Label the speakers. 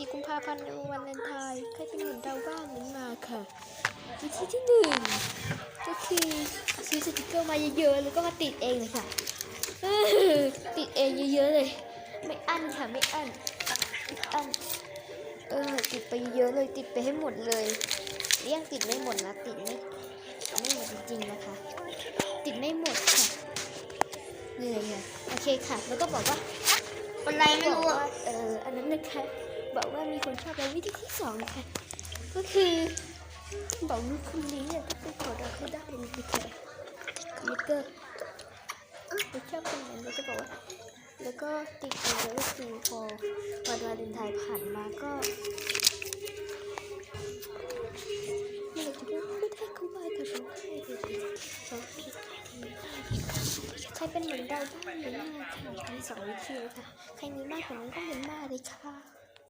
Speaker 1: 14 กุมภาพันธ์ในวันวาเลนไทน์ใครเป็นเหมือนเราบ้างนั้นมาค่ะวิธีที่หนึ่งก็คือซื้อสติกเกอร์มาเยอะๆแล้วก็มาติดเองเลยค่ะเออติดเองเยอะๆเลย ไม่อั้นค่ะไม่อั้นไม่อั้นเออติดไปเยอะๆเลยติดไปให้หมดเลยเรียกติดไม่หมดนะติดไม่ไม่หมดจริงๆนะคะ ติดไม่หมดค่ะเหนื่อยค่ะโอเคค่ะแล้วก็บอกว่า
Speaker 2: อะไรไม่รู้
Speaker 1: บอก
Speaker 2: อะ
Speaker 1: ว่าเอออันนั้นนะคะ บอกว่ามีคนชอบแล้ววิธีที่สองค่ะ ก็คือบอกลูกคนนี้เนี่ยต้องไปขอเราให้ได้เลยค่ะคอมพิวเตอร์เราชอบคนนั้นแล้วก็บอกว่าแล้วก็ติดไปเลยก็คือพอวันวาเลนไทน์ผ่านมาก็ไม่รู้จะพูดให้เขาไปแต่ร้องไห้เลยร้องไห้ใครเป็นเหมือนเราบ้างหรือไม่ค่ะมีสองวิธีเลยค่ะ ใครมีมากกว่านั้นก็เป็นมากเลยค่ะ